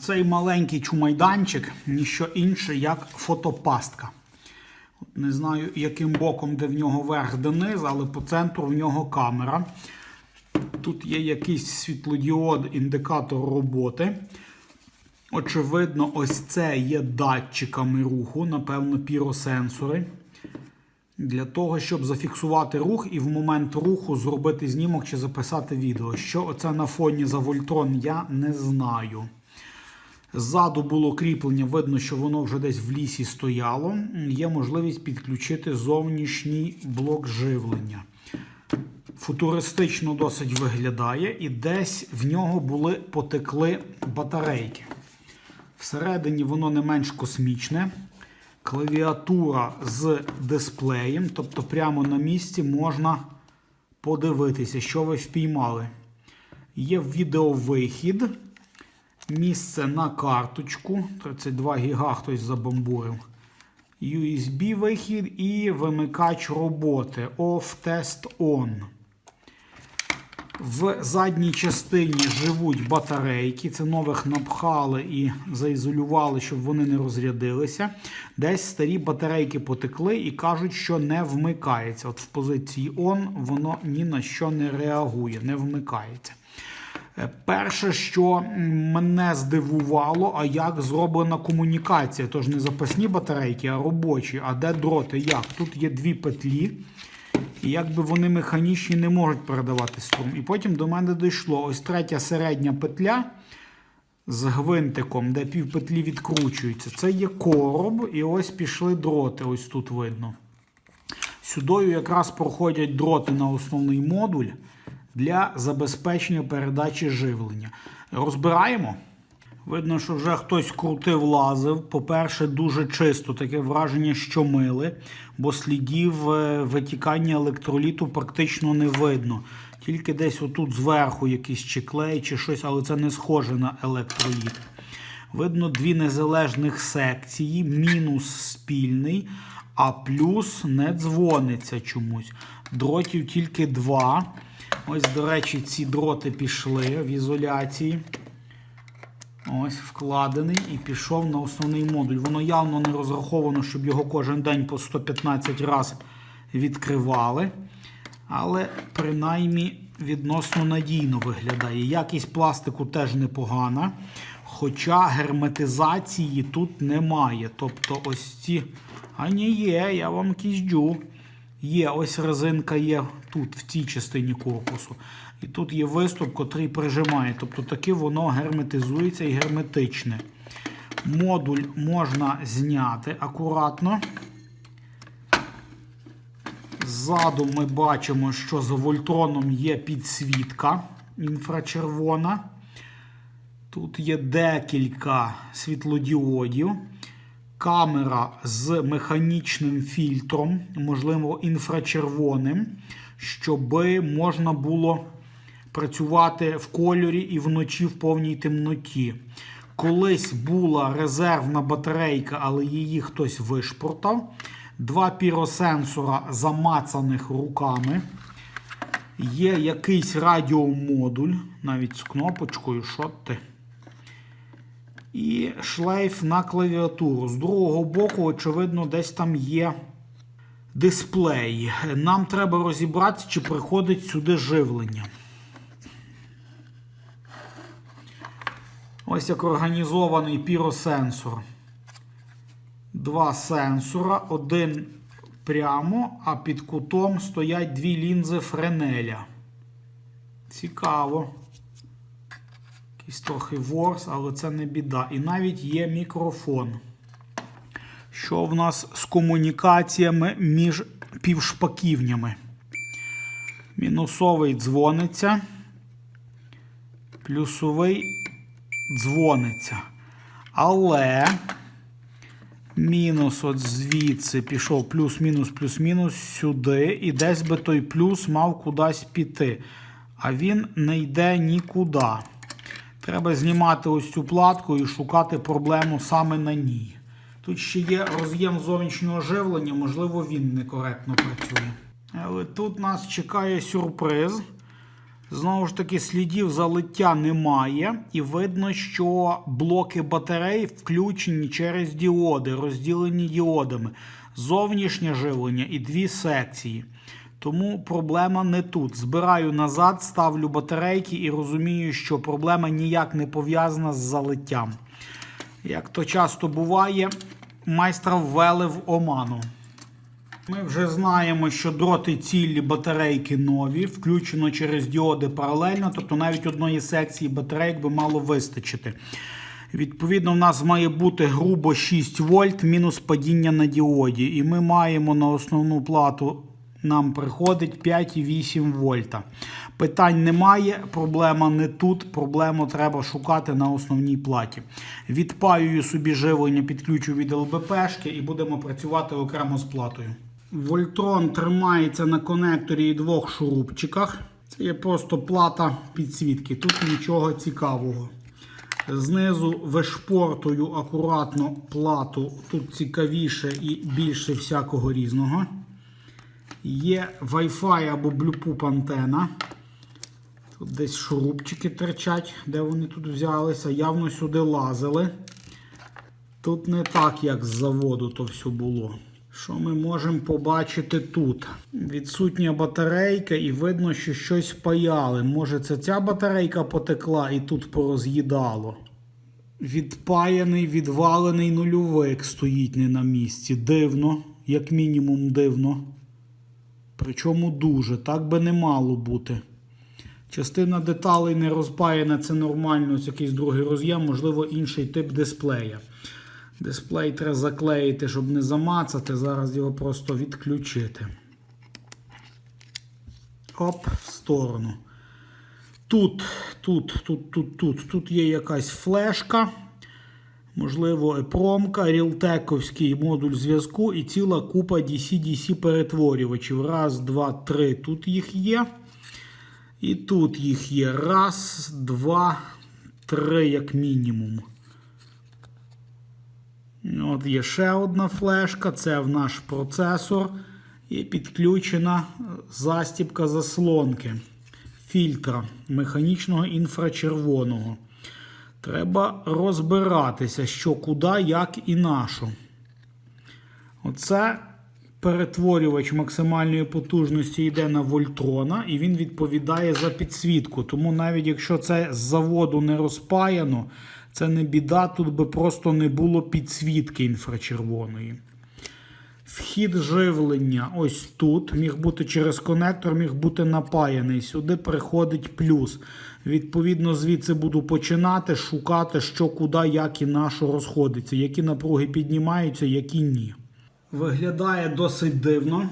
Цей маленький чумайданчик ніщо інше, як фотопастка. От Не знаю, яким боком, де в нього верх, де низ, але по центру в нього камера. Тут є якийсь світлодіод, індикатор роботи. Очевидно, ось це є датчиками руху, напевно, піросенсори. Для того, щоб зафіксувати рух і в момент руху зробити знімок чи записати відео. Що оце на фоні за вольтрон, я не знаю. Ззаду було кріплення, видно, що воно вже десь в лісі стояло. Є можливість підключити зовнішній блок живлення. Футуристично досить виглядає, і десь в нього були потекли батарейки. Всередині воно не менш космічне. Клавіатура з дисплеєм, тобто прямо на місці можна подивитися, що ви впіймали. Є відеовихід, місце на карточку. 32 гіга хтось забамбурив. USB-вихід і вимикач роботи Off Test On. В задній частині живуть батарейки. Це нових напхали і заізолювали, щоб вони не розрядилися. Десь старі батарейки потекли і кажуть, що не вмикається. От в позиції ON воно ні на що не реагує, не вмикається. Е, Перше, що мене здивувало, а як зроблена комунікація. Тож не запасні батарейки, а робочі. А де дроти? Як? Тут є дві петлі. І якби вони механічні не можуть передавати струм. І потім до мене дійшло ось третя середня петля з гвинтиком, де півпетлі відкручуються. Це є короб, і ось пішли дроти, ось тут видно. Сюдою якраз проходять дроти на основний модуль для забезпечення передачі живлення. Розбираємо. Видно, що вже хтось крутив, лазив. По-перше, дуже чисто, таке враження, що мили, бо слідів е, витікання електроліту практично не видно. Тільки десь отут зверху якийсь чи клей, чи щось, але це не схоже на електроліт. Видно дві незалежних секції, мінус спільний, а плюс не дзвониться чомусь. Дротів тільки два. Ось, до речі, ці дроти пішли в ізоляції. Ось вкладений і пішов на основний модуль. Воно явно не розраховано, щоб його кожен день по 115 раз відкривали. Але принаймні відносно надійно виглядає. Якість пластику теж непогана. Хоча герметизації тут немає. Тобто ось ці. А ні, є, я вам кіздю. Є, ось резинка є тут, в цій частині корпусу. І тут є виступ, котрий прижимає. Тобто таки воно герметизується і герметичне. Модуль можна зняти акуратно. Ззаду ми бачимо, що за вольтроном є підсвітка інфрачервона. Тут є декілька світлодіодів. Камера з механічним фільтром, можливо, інфрачервоним, щоб можна було працювати в кольорі і вночі в повній темноті. Колись була резервна батарейка, але її хтось вишпортав. Два піросенсора замацаних руками. Є якийсь радіомодуль, навіть з кнопочкою, що ти. І шлейф на клавіатуру. З другого боку, очевидно, десь там є дисплей. Нам треба розібратися, чи приходить сюди живлення. Ось як організований піросенсор. Два сенсора, один прямо, а під кутом стоять дві лінзи Френеля. Цікаво. Якийсь трохи ворс, але це не біда. І навіть є мікрофон. Що в нас з комунікаціями між півшпаківнями? Мінусовий дзвониться. Плюсовий дзвониться. Але мінус от звідси пішов плюс-мінус, плюс-мінус сюди. І десь би той плюс мав кудись піти. А він не йде нікуди. Треба знімати ось цю платку і шукати проблему саме на ній. Тут ще є роз'єм зовнішнього живлення, можливо, він некоректно працює. Але тут нас чекає сюрприз. Знову ж таки, слідів залиття немає, і видно, що блоки батарей включені через діоди, розділені діодами, зовнішнє живлення і дві секції. Тому проблема не тут. Збираю назад, ставлю батарейки і розумію, що проблема ніяк не пов'язана з залиттям. Як то часто буває, майстра ввели в оману. Ми вже знаємо, що дроти цілі батарейки нові, включено через діоди паралельно, тобто навіть одної секції батарейок би мало вистачити. Відповідно, в нас має бути грубо 6 вольт мінус падіння на діоді. І ми маємо на основну плату нам приходить 5,8 вольта. Питань немає, проблема не тут. Проблему треба шукати на основній платі. Відпаюю собі живлення, підключу від ЛБПшки і будемо працювати окремо з платою. Вольтрон тримається на конекторі і двох шурупчиках. Це є просто плата підсвітки. Тут нічого цікавого. Знизу вишпортую акуратно плату. Тут цікавіше і більше всякого різного. Є Wi-Fi або Bluetooth антена. Тут десь шурупчики терчать, де вони тут взялися. Явно сюди лазили. Тут не так, як з заводу то все було. Що ми можемо побачити тут? Відсутня батарейка, і видно, що щось паяли. Може, це ця батарейка потекла і тут пороз'їдало. Відпаяний, відвалений нульовик стоїть не на місці. Дивно, як мінімум, дивно. Причому дуже, так би не мало бути. Частина деталей не розпаяна, це нормально, ось якийсь другий роз'єм, можливо, інший тип дисплея. Дисплей треба заклеїти, щоб не замацати. Зараз його просто відключити. Оп, в сторону. Тут, тут, тут, тут, тут, тут є якась флешка. Можливо, епромка, рілтековський модуль зв'язку і ціла купа DC-DC перетворювачів. Раз, два, три. Тут їх є. І тут їх є. Раз, два, три, як мінімум. От є ще одна флешка, це в наш процесор. І підключена застібка заслонки фільтра механічного інфрачервоного. Треба розбиратися, що куди, як і на. Оце перетворювач максимальної потужності йде на вольтрона, і він відповідає за підсвітку. Тому навіть якщо це з заводу не розпаяно, це не біда, тут би просто не було підсвітки інфрачервоної. Вхід живлення ось тут. Міг бути через конектор, міг бути напаяний. Сюди приходить плюс. Відповідно, звідси буду починати шукати, що куди, як і на що розходиться, які напруги піднімаються, які ні. Виглядає досить дивно.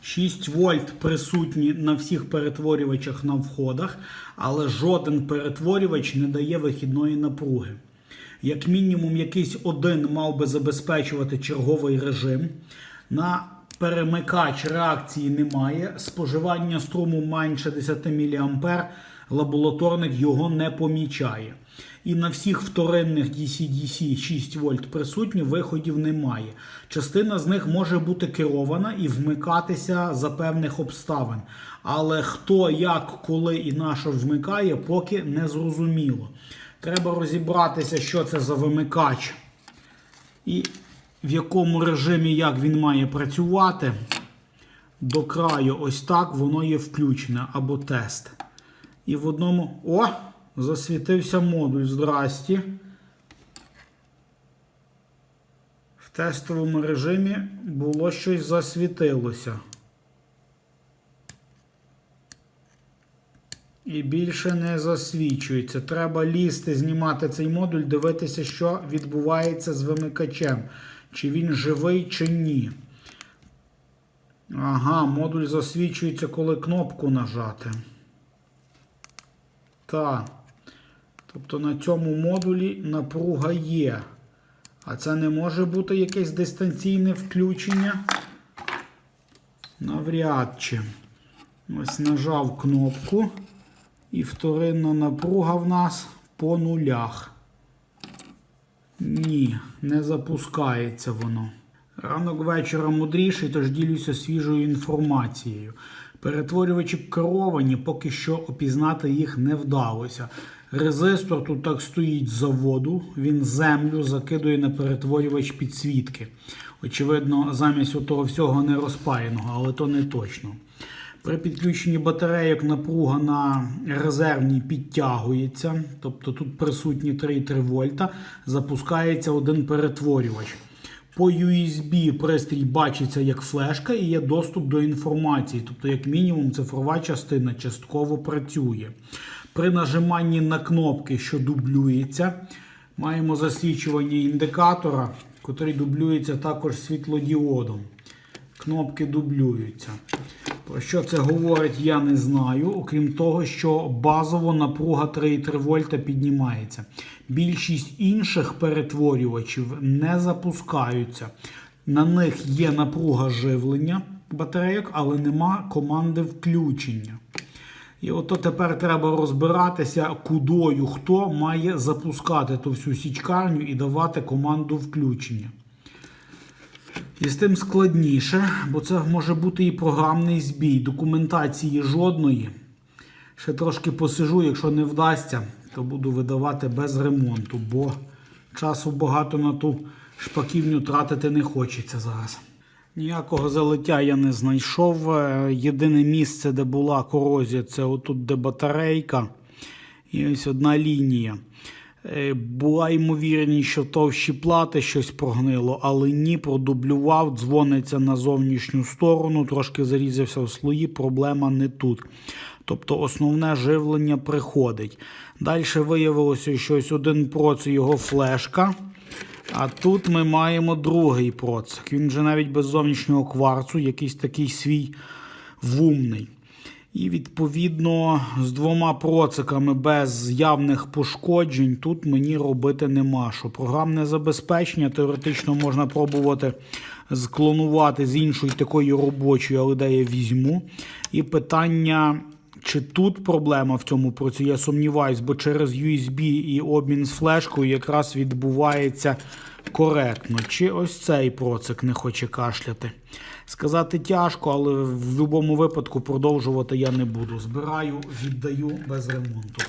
6 вольт присутні на всіх перетворювачах на входах, але жоден перетворювач не дає вихідної напруги. Як мінімум, якийсь один мав би забезпечувати черговий режим. На перемикач реакції немає. Споживання струму менше 10 мА, лабораторник його не помічає. І на всіх вторинних DC-DC 6 вольт присутні, виходів немає. Частина з них може бути керована і вмикатися за певних обставин. Але хто, як, коли і на що вмикає, поки не зрозуміло. Треба розібратися, що це за вимикач і в якому режимі як він має працювати. До краю, ось так воно є включене або тест. І в одному. О! Засвітився модуль. Здрасті. В тестовому режимі було щось засвітилося. І більше не засвічується. Треба лізти, знімати цей модуль, дивитися, що відбувається з вимикачем. Чи він живий, чи ні. Ага, модуль засвічується, коли кнопку нажати. Так. Тобто на цьому модулі напруга є. А це не може бути якесь дистанційне включення. Навряд чи. Ось нажав кнопку. І вторинна напруга в нас по нулях. Ні, не запускається воно. Ранок вечора мудріший, тож ділюся свіжою інформацією. Перетворювачі керовані, поки що опізнати їх не вдалося. Резистор тут так стоїть з заводу, він землю закидує на перетворювач підсвітки. Очевидно, замість того всього не розпаяного, але то не точно. При підключенні батарейок напруга на резервній підтягується, тобто тут присутні 3,3 вольта, запускається один перетворювач. По USB пристрій бачиться як флешка і є доступ до інформації, тобто, як мінімум, цифрова частина частково працює. При нажиманні на кнопки, що дублюється, маємо засвічування індикатора, котрий дублюється також світлодіодом. Кнопки дублюються. Про що це говорить, я не знаю, окрім того, що базово напруга 3,3 вольта піднімається. Більшість інших перетворювачів не запускаються. На них є напруга живлення батарейок, але нема команди включення. І ото тепер треба розбиратися, кудою хто має запускати ту всю січкарню і давати команду включення. І з тим складніше, бо це може бути і програмний збій. Документації жодної. Ще трошки посижу, якщо не вдасться, то буду видавати без ремонту, бо часу багато на ту шпаківню тратити не хочеться зараз. Ніякого залиття я не знайшов. Е, Єдине місце, де була корозія, це отут, де батарейка. І ось одна лінія. Е, Була ймовірність, що товщі плати щось прогнило, але ні, продублював, дзвониться на зовнішню сторону, трошки зарізався в слої, проблема не тут. Тобто основне живлення приходить. Далі виявилося, що ось один про це його флешка. А тут ми маємо другий процик. Він вже навіть без зовнішнього кварцу, якийсь такий свій вумний. І відповідно з двома проциками без явних пошкоджень тут мені робити нема що. Програмне забезпечення теоретично можна пробувати склонувати з іншої такої робочої, але де я візьму. І питання. Чи тут проблема в цьому проці? Я сумніваюсь, бо через USB і обмін з флешкою якраз відбувається коректно. Чи ось цей процик не хоче кашляти? Сказати тяжко, але в будь-якому випадку продовжувати я не буду. Збираю, віддаю без ремонту.